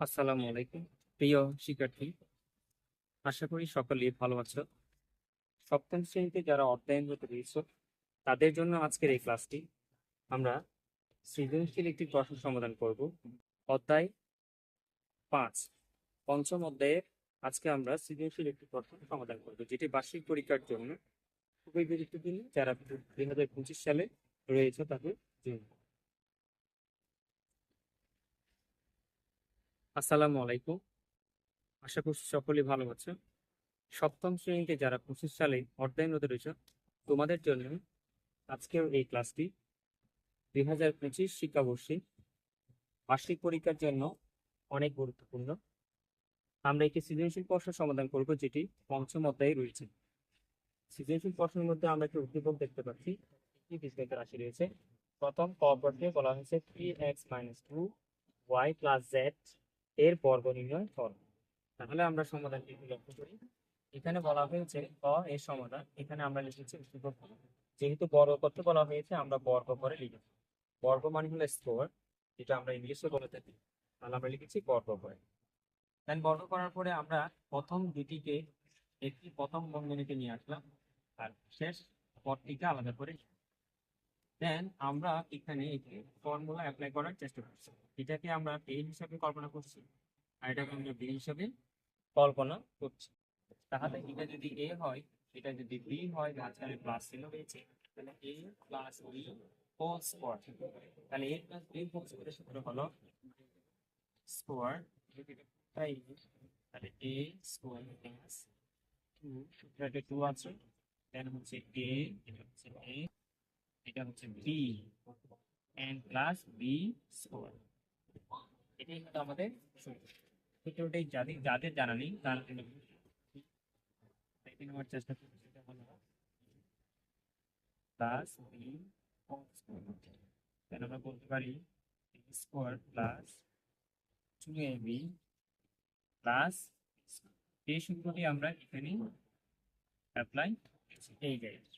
আসসালামু আলাইকুম। প্রিয় শিক্ষার্থী, আশা করি সকলেই ভালো আছো। সপ্তম শ্রেণীতে যারা অধ্যয়নরত রয়েছে তাদের জন্য আজকের এই ক্লাসটি আমরা সৃজনশীল একটি প্রশ্ন সমাধান করব। অধ্যায় পাঁচ, পঞ্চম অধ্যায়ে আজকে আমরা সৃজনশীল একটি প্রশ্ন সমাধান করব, যেটি বার্ষিক পরীক্ষার জন্য খুবই গুরুত্বপূর্ণ। যারা দুই হাজার পঁচিশ সালে রয়েছে তাদের জন্য। আসসালামু আলাইকুম। আশা করছি সকলেই ভালো আছো সপ্তম শ্রেণীতে যারা পঁচিশ সালে অধ্যয়নরত রয়েছে তোমাদের জন্য আজকের এই ক্লাসটি দুই হাজার পঁচিশ শিক্ষাবর্ষে বার্ষিক পরীক্ষার জন্য অনেক গুরুত্বপূর্ণ। আমরা একটি সৃজনশীল প্রশ্ন সমাধান করব, যেটি পঞ্চম অধ্যায়ে রয়েছে। সৃজনশীল প্রশ্নের মধ্যে আমরা একটি উদ্দীপক দেখতে পাচ্ছি। একটি রাশি রয়েছে। প্রথম ক পর্বে বলা হয়েছে three x minus two y plus z এর বর্গ নির্ণয় করো তাহলে আমরা সমাধানটি লক্ষ্য করি। এখানে বলা হয়েছে ক এর সমাধান। এখানে আমরা লিখেছি যেহেতু বর্গ করতে বলা হয়েছে, আমরা বর্গ করে লিখেছি বর্গ মানে হলো স্কোয়ার যেটা আমরা ইংলিশে বলে থাকি। তাহলে আমরা লিখেছি বর্গ করে। দেন বর্গ করার পরে আমরা প্রথম দুটিকে, একটি প্রথম বন্ধনীতে নিয়ে আসলাম। আর শেষ পদটিকে আলাদা করে দেন আমরা এখানে একটি ফর্মুলা অ্যাপ্লাই করার চেষ্টা করছি। এটাকে আমরা এ হিসাবে কল্পনা করছি, আর এটাকে আমরা বি হিসাবে কল্পনা করছি। তাহলে এটা যদি এ হয়, এটা যদি বি হয় মাঝখানে প্লাস চিহ্ন রয়েছে তাহলে a plus b whole square তাহলে এ প্লাস বি হোল স্কোয়ারের সূত্র হলো স্কোয়ার তাই তাহলে এ স্কোয়ার প্লাস টু সূত্রটা টু আছে দেন হচ্ছে এ এটা হচ্ছে এ এটা হচ্ছে b n plus b square এটাই কিন্তু আমাদের যাদের যাদের হলো প্লাস আমরা বলতে পারি এই সূত্রটি আমরা এখানে অ্যাপ্লাই এই জায়গায়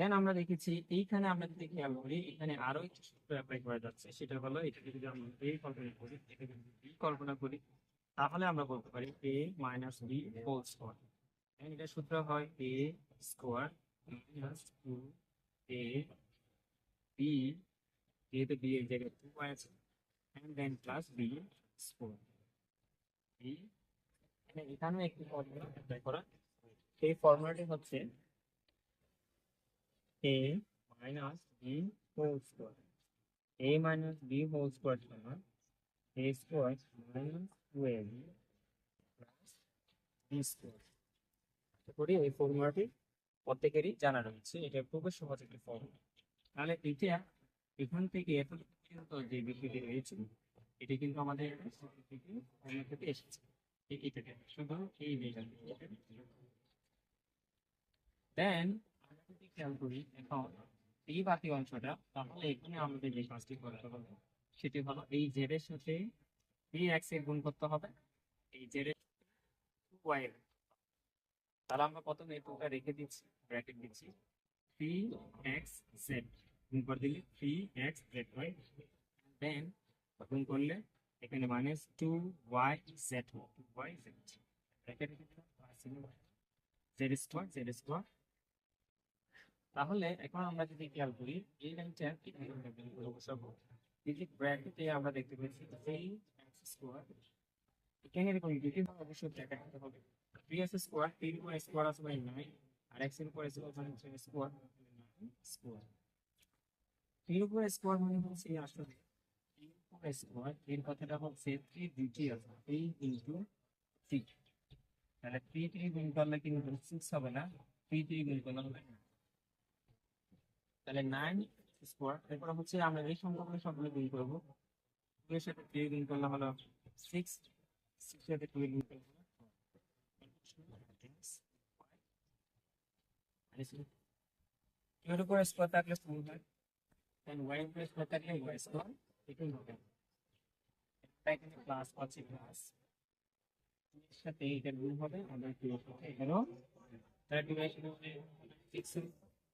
দেন আমরা দেখেছি এইখানে আমরা যদি খেয়াল করি, এখানে আরও একটি সূত্র অ্যাপ্লাই করা যাচ্ছে। সেটা হলো, এটাকে যদি আমরা এ কল্পনা করি, এটাকে যদি বি কল্পনা করি, তাহলে আমরা বলতে পারি a minus b whole square এটা সূত্র হয় a square minus two a b যেহেতু বি এর জায়গায় টু আছে, and then plus b square b এখানেও একটি ফর্মুলা অ্যাপ্লাই করা সেই ফর্মুলাটি হচ্ছে a minus b whole square. a minus b whole square সমান a square minus 2ab plus b square. আশা করি এই ফর্মুলাটি প্রত্যেকেরই জানা রয়েছে এটা খুবই সহজ একটি ফর্মুলা তাহলে এটা এখান থেকে এত পর্যন্ত যে বিষয়টি রয়েছে, এটি কিন্তু আমাদের থেকে এসেছে এ- এটা থেকে শুধু এই দেন খেয়াল করি, এখন এই বাকি অংশটা, তাহলে এখানে আমাদের যে কাজটি করতে হবে, সেটি হলো এই জেড এর সাথে এই এক্সের গুণ করতে হবে। এই জেড এর ওয়াই এর তাহলে আমরা প্রথমে এই টুটা রেখে দিচ্ছি ব্র্যাকেট দিচ্ছি। থ্রি এক্স জেড গুণ করে দিলে three x z y then গুণ করলে এখানে minus two y z y z bracket z square z square তাহলে এখন আমরা যদি খেয়াল করি, এই লাইনটা এখানে আমরা বের করে বসাবো এই ব্র্যাকেটে আমরা দেখতে এক্স স্কোয়ার এখানে এরকম দুটি অবশ্যই ব্র্যাকেট হতে হবে। থ্রি এক্স স্কোয়ার থ্রির উপর স্কোয়ার আছে মানে নাইন আর এক্সের উপর স্কোয়ার স্কোয়ার থ্রির উপর স্কোয়ার মানে হচ্ছে আসলে থ্রির উপর স্কোয়ার এর কথাটা হচ্ছে থ্রি দুটি আছে থ্রি ইন্টু থ্রি তাহলে থ্রি থ্রি গুণ করলে কিন্তু সিক্স হবে না থ্রি থ্রি গুণ করলে হবে না। তাহলে নাইন স্কোয়ার এরপর হচ্ছে আমরা এই সংখ্যাগুলো সবগুলো গুণ করব। টু এর সাথে থ্রি গুণ করলে হলো সিক্স সিক্স সাথে টু গুণ করলে এর থাকলে এর স্কোয়ার হবে। এর সাথে এটা হবে এর সাথে এখানেও তাহলে এর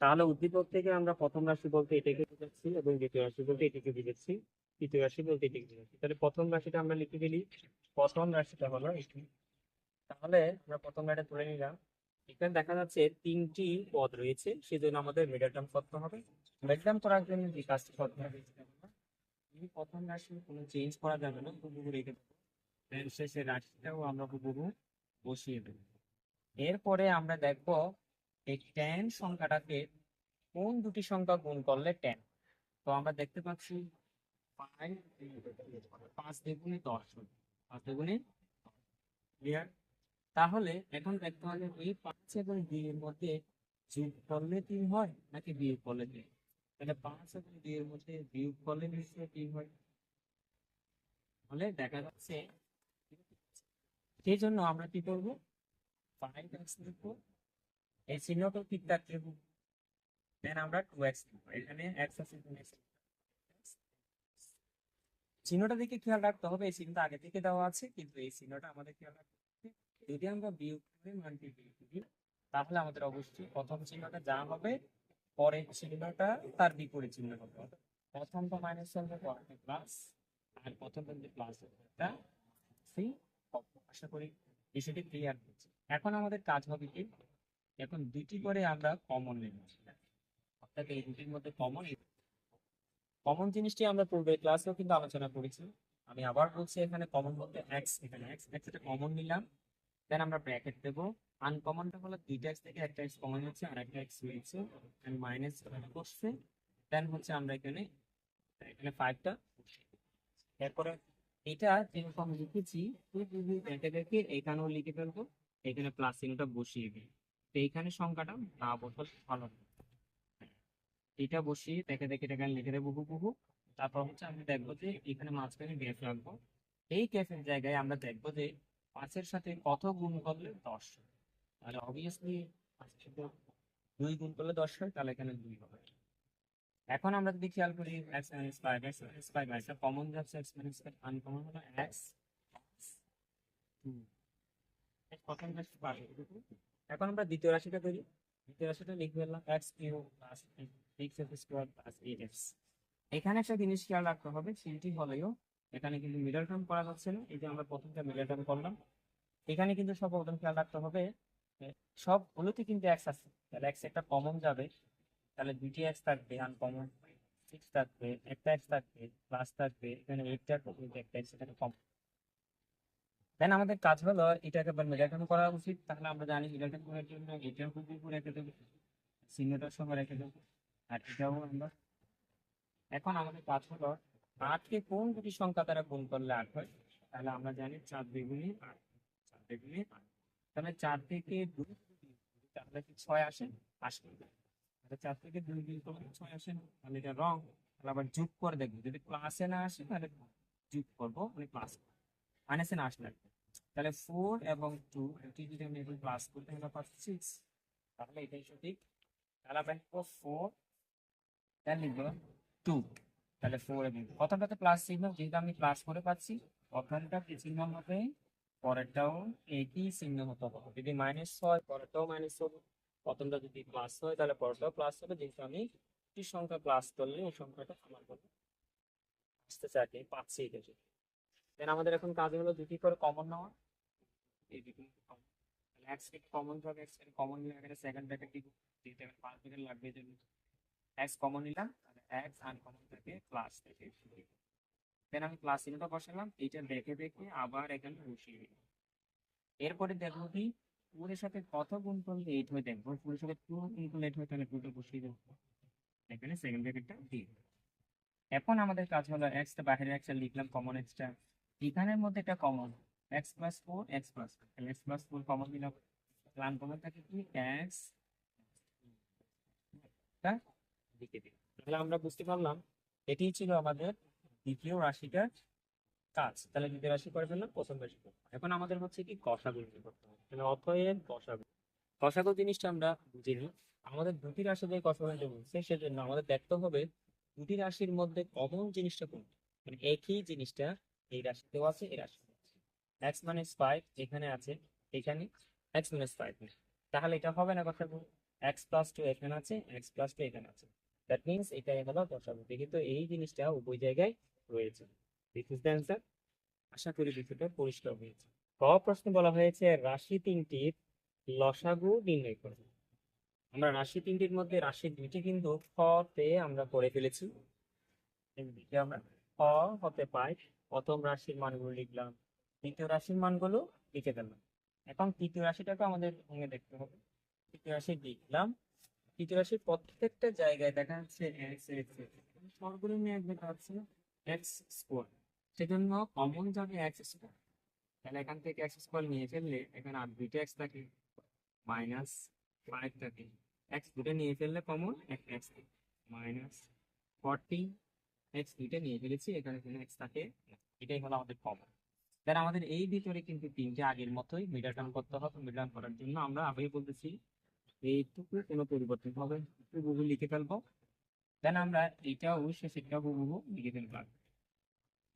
তাহলে উদ্দীপক থেকে আমরা প্রথম রাশি বলতে এটাকে বুঝাচ্ছি এবং দ্বিতীয় রাশি বলতে এটাকে বুঝাচ্ছি, তৃতীয় রাশি বলতে এটাকে বুঝাচ্ছি। তাহলে প্রথম রাশিটা আমরা লিখে দিলি প্রথম রাশিটা হলো এটি। তাহলে আমরা প্রথম রাশিটা তুলে নিলাম। এখানে দেখা যাচ্ছে তিনটি পদ রয়েছে, সেজন্য আমাদের মিডল টার্ম করতে হবে। মিডল টার্ম করার জন্য যে কাজটি করতে হবে এই প্রথম রাশি কোনো চেঞ্জ করা যাবে না, হুবহু রেখে দেবো। শেষের রাশিটাও আমরা হুবহু বসিয়ে দেবো। এরপরে আমরা দেখব এই টেন সংখ্যাটাকে কোন দুটি সংখ্যা গুণ করলে টেন তো আমরা দেখতে পাচ্ছি পাঁচ দ্বিগুণে দশ। পাঁচ দ্বিগুণে ক্লিয়ার তাহলে এখন দেখতে হবে এই পাঁচ এবং দুই এর মধ্যে যোগ করলে তিন হয় নাকি বিয়োগ করলে তিন? তাহলে পাঁচ এবং দুই এর মধ্যে বিয়োগ করলে নিশ্চয়ই তিন হয়। তাহলে দেখা যাচ্ছে, সেই জন্য আমরা কি করব? ফাইভ এক্স লিখব এই চিহ্নটা ঠিক হবে দেন আমরা টু এক্স এখানে এক্স আছে এখানে x চিহ্নটা দিকে খেয়াল রাখতে হবে, এই চিহ্নটা আগে থেকে দেওয়া আছে, কিন্তু এই চিহ্নটা আমাদের খেয়াল রাখতে হবে। যদি আমরা বিয়োগ করে মানটি বিয়োগ করি, তাহলে আমাদের অবশ্যই প্রথম চিহ্নটা যা হবে, পরের চিহ্নটা তার বিপরীত চিহ্ন হবে। প্রথমটা মাইনাস হবে পরেরটা প্লাস আর প্রথমটা যে প্লাস হবে, এটা সি আশা করি বিষয়টি ক্লিয়ার হচ্ছে এখন আমাদের কাজ হবে কি? এখন দুটি করে আমরা কমন নেব অর্থাৎ এই দুটির মধ্যে কমন কমন জিনিসটি আমরা পূর্বের ক্লাসেও কিন্তু আলোচনা করেছি। আমি আবার বলছি এখানে কমন বলতে এক্স এখানে এক্স এক্স এটা কমন নিলাম। দেন আমরা ব্র্যাকেট দেবো। আনকমনটা হলো দুইটা এক্স থেকে একটা এক্স কমন হচ্ছে, আর একটা এক্স রয়েছে। মাইনাস করছে দেন হচ্ছে আমরা এখানে এখানে ফাইভটা এরপরে এটা যেরকম লিখেছি ব্র্যাকেট রেখে এখানেও লিখে ফেলব। এখানে প্লাস চিহ্নটা বসিয়ে দিই তো এইখানে সংখ্যাটা না বসল ভালো। এটা বসিয়ে দেখে দেখে এখানে লিখে দেবো হুবহু তারপর হচ্ছে আমি দেখব যে এখানে মাঝখানে গ্যাপ রাখব। এই গ্যাপের জায়গায় আমরা দেখব যে পাঁচের সাথে কত গুণ করলে দশ। তাহলে অবভিয়াসলি দুই গুণ করলে দশ হয়, তাহলে এখানে দুই হবে। এখন আমরা যদি খেয়াল করি x minus five x minus five এটা কমন যাচ্ছে এক্স মাইনাস ফাইভ আনকমন হলো এক্স প্রথম এখন আমরা দ্বিতীয় রাশিটা করি। দ্বিতীয় রাশিটা লিখে এখানে একটা জিনিস খেয়াল রাখতে হবে সেটি হলেও এখানে কিন্তু মিডল টার্ম করা যাচ্ছে না, এই যে আমরা প্রথমটা মিডল টার্ম করলাম। এখানে কিন্তু সব প্রথম খেয়াল রাখতে হবে সবগুলোতে কিন্তু এক্স আছে, তাহলে এক্স একটা কমন যাবে, তাহলে দুইটি এক্স থাকবে আনকমন সিক্স থাকবে, একটা এক্স থাকবে প্লাস থাকবে, এখানে এইট একটা এক্স এখানে কম দেন আমাদের কাজ হলো এটাকে আবার মিডল করা উচিত। তাহলে আমরা জানি মিডল করার জন্য এটার উপরে রেখে দেবো, চিহ্নটার সময় রেখে দেবো, আর এটাও আমরা এখন আমাদের কাজ হলো আটকে কোন দুটি সংখ্যা দ্বারা গুণ করলে আট হয়, তাহলে আমরা জানি চার দ্বিগুণে আট, চার দ্বিগুণে আট। তাহলে চার থেকে দুই তাহলে কি ছয় আসে? আসবে তাহলে চার থেকে দুই বিয়োগ করলে ছয় আসে? তাহলে এটা রং, তাহলে আবার যোগ করে দেখব। যদি ক্লাসে না আসে, তাহলে যোগ করব মানে ক্লাস মাইনাসে না আসলে তাহলে ফোর এবং টু এটি যদি আমি এখন ক্লাস করতে আমরা পাচ্ছি সিক্স তাহলে এটাই সঠিক। তাহলে আমরা লিখব ফোর দেন লিখব টু তাহলে ফোর এবং প্রথমটাতে প্লাস চিহ্ন, যেহেতু আমি প্লাস করে পাচ্ছি, প্রথমটা কি চিহ্ন হবে? পরেরটাও একই চিহ্ন হতে হবে। যদি মাইনাস হয়, পরেরটাও মাইনাস হবে। প্রথমটা যদি প্লাস হয়, তাহলে পরেরটাও প্লাস হবে। যেহেতু আমি একটি সংখ্যা প্লাস করলে ওই সংখ্যাটা আমার বলে আসতে চাই পাচ্ছি এটা দেন আমাদের এখন কাজ হলো দুটি করে কমন নেওয়া। এরপরে দেখব কি পুরের সাথে কত গুণ করলে এইট হয়ে দেখব। পুরের সাথে টু গুণ করলে এইট হয়, তাহলে টুটা বসিয়ে দেবো এখানে সেকেন্ড ব্র্যাকেটটা দিয়ে। এখন আমাদের কাজ হলো এক্সটা বাইরে এক্সটা লিখলাম কমন এক্সটা এখানের মধ্যে একটা common x plus four x plus তাহলে x plus four common plan common থাকে কি? এক্স তাহলে আমরা বুঝতে পারলাম এটি ছিল আমাদের দ্বিতীয় রাশিটার কাজ। তাহলে দ্বিতীয় রাশি করে ফেললাম, প্রথম রাশি এখন আমাদের হচ্ছে কি? করতে হবে। জিনিসটা আমরা বুঝিনি আমাদের দুটি রাশি দিয়ে কষাগো বলছে সেজন্য আমাদের দেখতে হবে দুটি রাশির মধ্যে কমন জিনিসটা কোনটা? মানে একই জিনিসটা এই রাশিতেও আছে, এই রাশি এক্স মাইনাস ফাইভ এখানে আছে, এখানে এক্স মাইনাস ফাইভ তাহলে এটা হবে না কষাগো এক্স প্লাস টু এখানে আছে এক্স প্লাস টু এখানে আছে। দ্যাট মিনস এটাই হলো কষাগো দেখি তো এই জিনিসটা উভয় জায়গায় রয়েছে। দিস ইজ দ্য অ্যান্সার আশা করি বিষয়টা পরিষ্কার হয়েছে। ক প্রশ্নে বলা হয়েছে, রাশি তিনটির লসাগু নির্ণয় করো। আমরা রাশি তিনটির মধ্যে রাশি দুইটি কিন্তু খ তে আমরা করে ফেলেছি। আমরা খ হতে পাই। প্রথম রাশির মানগুলো লিখলাম। দ্বিতীয় রাশির মানগুলো লিখে দিলাম এখন তৃতীয় রাশিটাকে আমাদের ভেঙে দেখতে হবে। তৃতীয় রাশি লিখলাম তৃতীয় রাশির প্রত্যেকটা জায়গায় দেখা যাচ্ছে এক্স এক্স সর্বনিম্ন এক দেখা যাচ্ছে এক্স স্কোয়ার সেজন্য কমন যাবে এক্স স্কোয়ার তাহলে এখান থেকে এক্স স্কোয়ার নিয়ে ফেললে এখানে আর দুইটা এক্স থাকে মাইনাস ফাইভ থাকে। এক্স দুটো নিয়ে ফেললে কমন একটা এক্স থাকে। মাইনাস ফর্টি এক্স দুইটা নিয়ে ফেলেছি, এখানে এক্স থাকে এটাই হলো আমাদের কমন দেন আমাদের এই ভিতরে কিন্তু তিনটে আগের মতোই মিডল টার্ম করতে হবে। মিডল টার্ম করার জন্য আমরা আগেই বলতেছি এইটুকু কোনো পরিবর্তন হবে গুগল লিখে ফেলব। দেন আমরা এইটাও সেটাও গুগল লিখে ফেলব।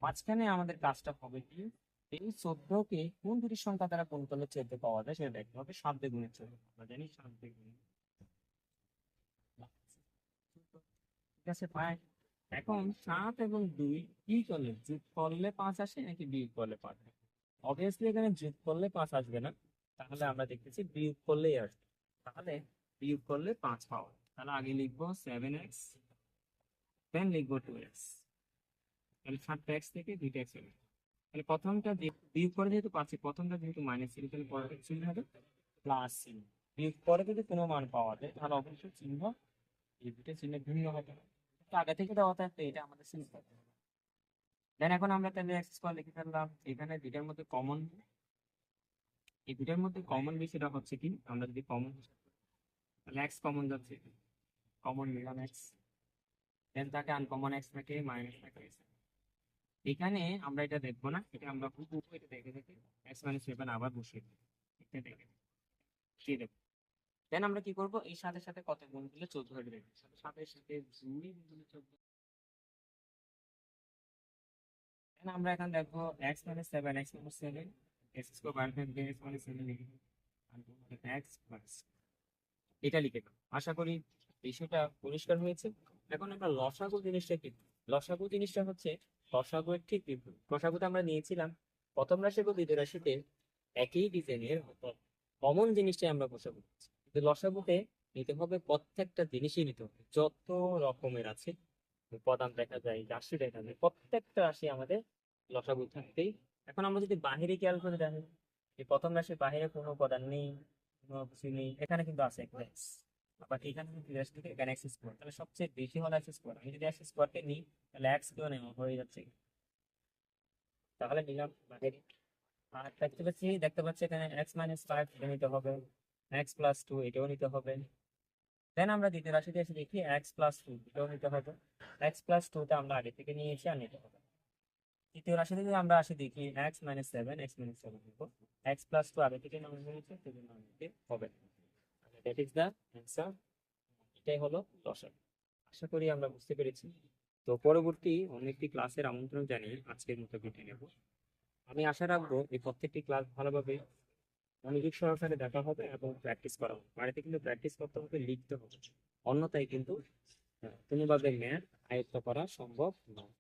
মাঝখানে আমাদের কাজটা হবে কি? এই চোদ্দকে কোন দুটি সংখ্যা দ্বারা গুণ করলে চোদ্দ পাওয়া যায় সেটা দেখতে হবে। সাত গুণের চোদ্দ আমরা জানি সাত গুণ ঠিক আছে ফাইন এখন সাত এবং দুই কি করলে? যোগ করলে পাঁচ আসে নাকি বিয়োগ করলে পাঁচ আসে? অবভিয়াসলি এখানে যোগ করলে পাঁচ আসবে না। তাহলে আমরা দেখতেছি বিয়োগ করলেই আসবে। তাহলে বিয়োগ করলে পাঁচ পাওয়া তাহলে আগে লিখব সেভেন এক্স দেন লিখব টু এক্স তাহলে সাতটা এক্স থেকে দুইটা এক্স হবে তাহলে প্রথমটা বিয়োগ করে যেহেতু পাচ্ছি, প্রথমটা যেহেতু মাইনাস ছিল তাহলে পরের চিহ্ন হবে প্লাস চিহ্ন বিয়োগ করে যদি কোনো মান পাওয়া যায়, তাহলে অবশ্যই চিহ্ন এই দুটো চিহ্ন ভিন্ন হবে তো আগে থেকে দেওয়া থাকলে এটা আমাদের চিহ্ন থাকবে দেন এখন আমরা তাহলে এক্স স্কোয়ার লিখে ফেললাম, এখানে দুইটার মধ্যে কমন এই দুটার মধ্যে কমন বিষয়টা হচ্ছে কি? আমরা যদি কমন তাহলে এক্স কমন যাচ্ছে কমন নিলাম এক্স দেন তাকে আনকমন এক্স থাকে মাইনাস থাকে। এখানে আমরা এটা দেখব না, এটা আমরা হুবহু এটা দেখে দেখে এক্স মাইনাস সেভেন আবার বসিয়ে দেবো। এটা দেখে বসিয়ে দেবো। দেন আমরা কি করব? এই সাথে সাথে কত গুণ দিলে চোদ্দ যাবে সাথে সাথে দুই গুণ চোদ্দ আমরা এখন দেখব x minus seven x minus seven x square by five x minus seven লিখে এক্স প্লাস এটা লিখে দাও। আশা করি বিষয়টা পরিষ্কার হয়েছে। এখন আমরা লসাগু জিনিসটা কি? লসাগু জিনিসটা হচ্ছে লসাগু এর ঠিক বিপরীত। লসাগুতে আমরা নিয়েছিলাম প্রথম রাশি এবং দ্বিতীয় রাশিতে একই ডিজাইনের কমন জিনিসটাই আমরা। কিন্তু লসাগুতে নিতে হবে, প্রত্যেকটা জিনিসই নিতে হবে। যত রকমের আছে, উপাদান দেখা যায়, রাশি দেখা যায়, প্রত্যেকটা রাশি আমাদের লসাগু থাকতেই। এখন আমরা যদি বাহিরে খেয়াল করে দেখি এই প্রথম রাশির বাহিরে কোনো উপাদান নেই, কোনো কিছু নেই, এখানে কিন্তু আছে আবার এখানে কিন্তু রাশি থেকে এখানে এক্স স্কোয়ার তাহলে সবচেয়ে বেশি হলো এক্স স্কোয়ার আমি যদি এক্স স্কোয়ারকে নিই, তাহলে এক্স কেউ নেওয়া হয়ে যাচ্ছে। তাহলে নিলাম, বাহিরে। আর দেখতে পাচ্ছি দেখতে পাচ্ছি এখানে এক্স মাইনাস ফাইভ নিতে হবে। এক্স প্লাস টু এটাও নিতে হবে। দেন আমরা দ্বিতীয় রাশিতে এসে দেখি এক্স প্লাস টু এটাও নিতে হবে। এক্স প্লাস টুটা আমরা আগে থেকে নিয়েছি আর নিতে হবে। তৃতীয় রাশিতে যদি আমরা আসি দেখি x minus seven x minus seven নিব। এক্স প্লাস টু আগে থেকে নাম হয়েছে সেজন্য নিতে হবে দ্যাট ইজ দ্য অ্যান্সার এটাই হলো দশক আশা করি আমরা বুঝতে পেরেছি। তো পরবর্তী অন্য একটি ক্লাসের আমন্ত্রণ জানিয়ে আজকের মতো বিদায় নেব। আমি আশা রাখব এই প্রত্যেকটি ক্লাস ভালোভাবে মনোযোগ সহকারে দেখা হবে এবং প্র্যাকটিস করা হবে। বাড়িতে কিন্তু প্র্যাকটিস করতে হবে লিখতে হবে। অন্যথায় কিন্তু আহ, কোনোভাবে ম্যাথ আয়ত্ত করা সম্ভব নয়।